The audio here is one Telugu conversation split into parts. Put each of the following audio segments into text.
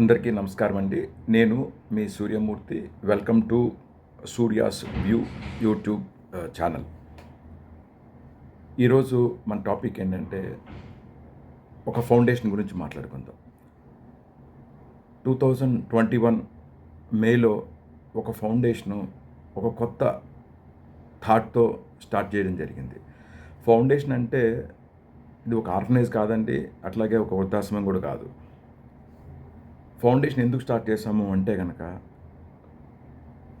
అందరికీ నమస్కారం అండి. నేను మీ Suryamurthy. Welcome to Surya's view YouTube channel. ఈరోజు మన టాపిక్ ఏంటంటే ఒక ఫౌండేషన్ గురించి మాట్లాడుకుందాం. టూ థౌజండ్ ట్వంటీ వన్ మేలో ఒక ఫౌండేషను ఒక కొత్త థాట్తో స్టార్ట్ చేయడం జరిగింది. ఫౌండేషన్ అంటే ఇది ఒక ఆర్గనైజ్ కాదండి అట్లాగే ఒక వృద్ధాశ్రమం కూడా కాదు. ఫౌండేషన్ ఎందుకు స్టార్ట్ చేసాము అంటే కనుక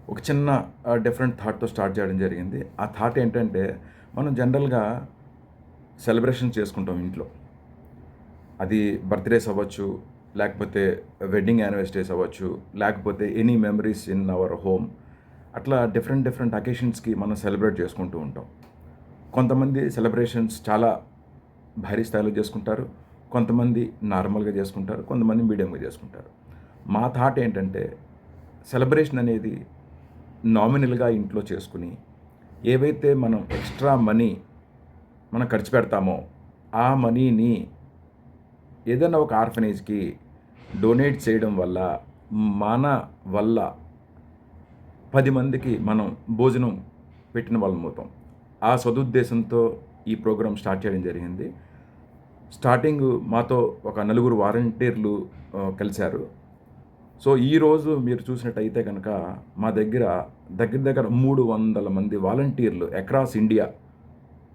ఒక చిన్న డిఫరెంట్ థాట్తో స్టార్ట్ చేయడం జరిగింది. ఆ థాట్ ఏంటంటే మనం జనరల్గా సెలబ్రేషన్ చేసుకుంటాం ఇంట్లో. అది బర్త్డేస్ అవ్వచ్చు లేకపోతే వెడ్డింగ్ యానివర్సరీస్ అవ్వచ్చు లేకపోతే any memories in our home అట్లా డిఫరెంట్ డిఫరెంట్ అకేషన్స్కి మనం సెలబ్రేట్ చేసుకుంటూ ఉంటాం. కొంతమంది సెలబ్రేషన్స్ చాలా భారీ స్థాయిలో చేసుకుంటారు. కొంతమంది నార్మల్గా చేసుకుంటారు కొంతమంది మీడియంగా చేసుకుంటారు. మా థాట్ ఏంటంటే సెలబ్రేషన్ అనేది నామినల్గా ఇంట్లో చేసుకుని ఏవైతే మనం ఎక్స్ట్రా మనీ మనం ఖర్చు పెడతామో ఆ మనీని ఏదైనా ఒక ఆర్ఫనేజ్కి డొనేట్ చేయడం వల్ల మన వల్ల పది మందికి మనం భోజనం పెట్టిన వాళ్ళం అవుతాం. ఆ సదుద్దేశంతో ఈ ప్రోగ్రాం స్టార్ట్ చేయడం జరిగింది. స్టార్టింగ్ మాతో ఒక నలుగురు వాలంటీర్లు కలిశారు. సో ఈరోజు మీరు చూసినట్టయితే కనుక మా దగ్గర దగ్గర దగ్గర మూడు వందల మంది వాలంటీర్లు అక్రాస్ ఇండియా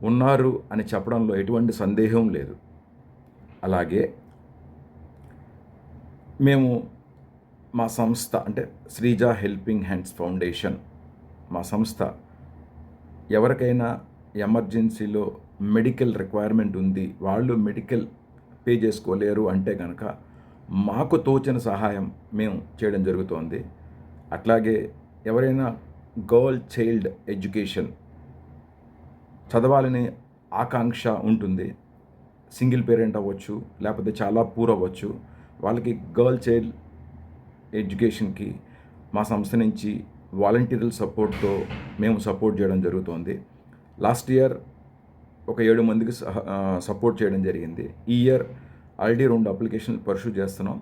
ఉన్నారు అని చెప్పడంలో ఎటువంటి సందేహం లేదు. అలాగే మేము మా సంస్థ అంటే శ్రీజ హెల్పింగ్ హ్యాండ్స్ ఫౌండేషన్ మా సంస్థ ఎవరికైనా ఎమర్జెన్సీలో మెడికల్ రిక్వైర్మెంట్ ఉంది వాళ్ళు మెడికల్ పే చేసుకోలేరు అంటే కనుక మాకు తోచిన సహాయం మేము చేయడం జరుగుతోంది. అట్లాగే ఎవరైనా గర్ల్ చైల్డ్ ఎడ్యుకేషన్ చదవాలని ఆకాంక్ష ఉంటుంది. సింగిల్ పేరెంట్ అవ్వచ్చు లేకపోతే చాలా పూర్ అవ్వచ్చు. వాళ్ళకి గర్ల్ చైల్డ్ ఎడ్యుకేషన్కి మా సంస్థ నుంచి వాలంటీర్ల సపోర్ట్తో మేము సపోర్ట్ చేయడం జరుగుతోంది. లాస్ట్ ఇయర్ ఒక ఏడు మందికి సహ- సపోర్ట్ చేయడం జరిగింది. ఈ ఇయర్ ఆల్రెడీ రెండు అప్లికేషన్లు పర్సూ చేస్తున్నాం.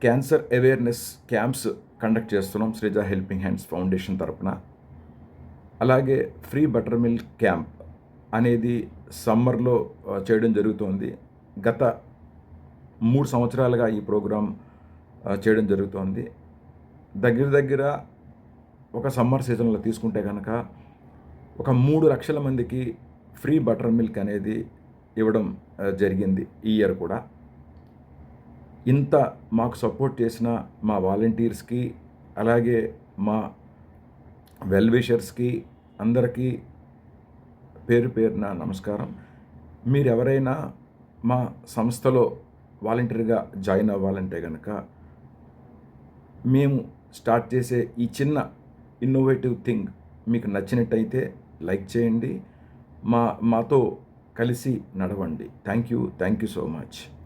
క్యాన్సర్ అవేర్నెస్ క్యాంప్స్ కండక్ట్ చేస్తున్నాం శ్రీజ హెల్పింగ్ హ్యాండ్స్ ఫౌండేషన్ తరపున. అలాగే ఫ్రీ బటర్ మిల్క్ క్యాంప్ అనేది సమ్మర్లో చేయడం జరుగుతోంది. గత మూడు సంవత్సరాలుగా ఈ ప్రోగ్రాం చేయడం జరుగుతోంది. దగ్గర దగ్గర ఒక సమ్మర్ సీజన్లో తీసుకుంటే కనుక ఒక మూడు లక్షల మందికి ఫ్రీ బటర్ మిల్క్ అనేది ఇవ్వడం జరిగింది ఈ ఇయర్ కూడా. ఇంత మాకు సపోర్ట్ చేసిన మా వాలంటీర్స్కి అలాగే మా వెల్విషర్స్కి అందరికీ పేరు పేరున నమస్కారం. మీరు ఎవరైనా మా సంస్థలో వాలంటీర్గా జాయిన్ అవ్వాలంటే కనుక మేము స్టార్ట్ చేసే ఈ చిన్న ఇన్నోవేటివ్ థింగ్ మీకు నచ్చినట్టయితే లైక్ చేయండి. మా మాతో కలిసి నడవండి. Thank you. Thank you so much.